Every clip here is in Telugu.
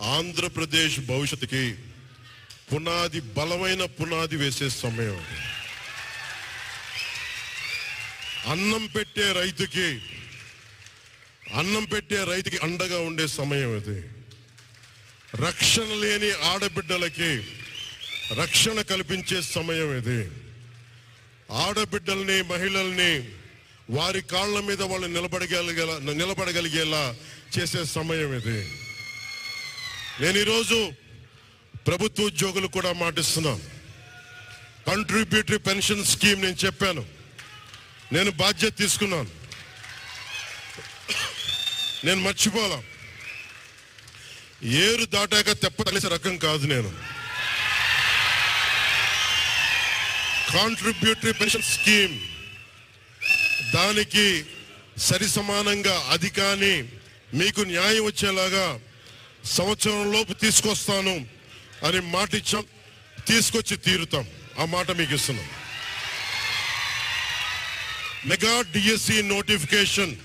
ఆంధ్రప్రదేశ్ భవిష్యత్తుకి పునాది బలమైన పునాది వేసే సమయం. అన్నం పెట్టే రైతుకి అన్నం పెట్టే రైతుకి అండగా ఉండే సమయం ఇది. రక్షణ లేని ఆడబిడ్డలకి రక్షణ కల్పించే సమయం ఇది. ఆడబిడ్డల్ని మహిళల్ని వారి కాళ్ళ మీద వాళ్ళు నిలబడగలిగేలా నిలబడగలిగేలా చేసే సమయం ఇది. నేను ఈరోజు ప్రభుత్వ ఉద్యోగులు కూడా మాటిస్తున్నా కంట్రిబ్యూటరీ పెన్షన్ స్కీమ్ నేను చెప్పాను. నేను బాధ్యత తీసుకున్నాను. నేను మర్చిపోలా. ఏరు దాటాక తెప్పలేసే రకం కాదు నేను. కాంట్రిబ్యూటరీ పెన్షన్ స్కీమ్ దానికి సరి సమానంగా అది కానీ మీకు న్యాయం వచ్చేలాగా సంవత్సరం లోపు తీసుకొస్తాను అని మాట ఇచ్చాం. తీసుకొచ్చి తీరుతాం. ఆ మాట మీకు ఇస్తున్నాం. మెగా డిఎస్సి నోటిఫికేషన్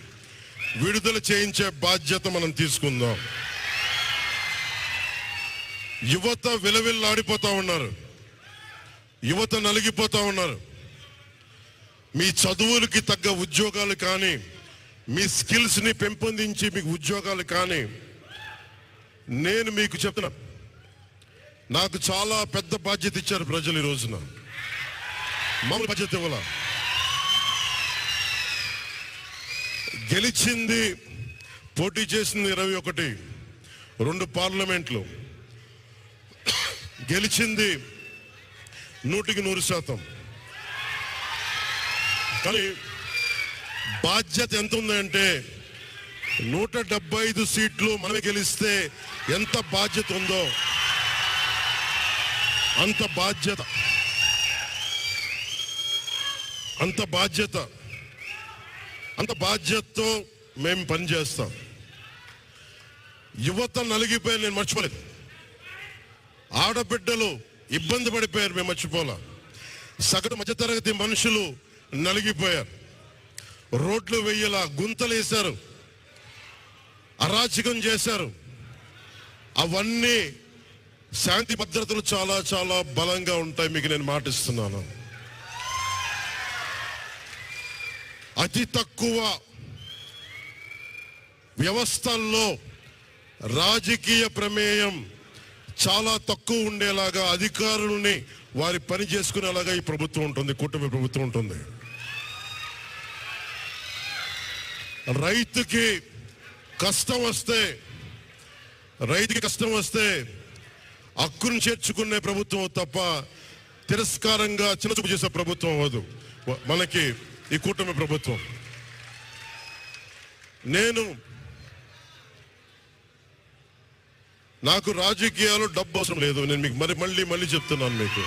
విడుదల చేయించే బాధ్యత మనం తీసుకుందాం. యువత విలవిల్లాడిపోతా ఉన్నారు. యువత నలిగిపోతా ఉన్నారు. మీ చదువులకి తగ్గ ఉద్యోగాలు కానీ మీ స్కిల్స్ని పెంపొందించి మీకు ఉద్యోగాలు కానీ నేను మీకు చెప్తున్నా. నాకు చాలా పెద్ద బాధ్యత ఇచ్చారు ప్రజలు ఈ రోజున. మామూలు బాధ్యత ఇవ్వాల? గెలిచింది పోటీ చేసింది ఇరవై ఒకటి. రెండు పార్లమెంట్లు. గెలిచింది నూటికి నూరు శాతం. కానీ బాధ్యత ఎంత ఉందంటే నూట డెబ్బై ఐదు సీట్లు మనం గెలిస్తే ఎంత బాధ్యత ఉందో. అంత బాధ్యత. అంత బాధ్యత. అంత బాధ్యతతో మేము పనిచేస్తాం యువత నలిగిపోయి నేను మర్చిపోలేదు. ఆడబిడ్డలు ఇబ్బంది పడిపోయారు మేము మర్చిపోలా. సగటు మధ్యతరగతి మనుషులు నలిగిపోయారు. రోడ్లు వెయ్యలా గుంతలు వేశారు అరాచకం చేశారు. అవన్నీ శాంతి భద్రతలు చాలా చాలా బలంగా ఉంటాయి మీకు నేను మాటిస్తున్నాను. అతి తక్కువ వ్యవస్థల్లో రాజకీయ ప్రమేయం చాలా తక్కువ ఉండేలాగా అధికారులని వారి పని చేసుకునేలాగా ఈ ప్రభుత్వం ఉంటుంది కుటుంబ ప్రభుత్వం ఉంటుంది. రైతుకి కష్టం వస్తే రైతుకి కష్టం వస్తే హక్కును చేర్చుకునే ప్రభుత్వం తప్ప తిరస్కారంగా చిన్నచూపు చేసే ప్రభుత్వం అవ్వదు మనకి ఈ కూటమి ప్రభుత్వం. నేను నాకు రాజకీయాలు డబ్బు అవసరం లేదు. నేను మీకు మరి మళ్ళీ మళ్ళీ చెప్తున్నాను మీకు.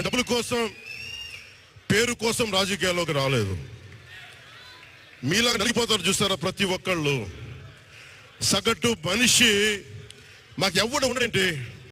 డబ్బుల కోసం పేరు కోసం రాజకీయాల్లోకి రాలేదు. మీలా నలిగిపోతారు చూస్తారా ప్రతి ఒక్కళ్ళు? సగటు మనిషి మాకు ఎవడు ఉండడండి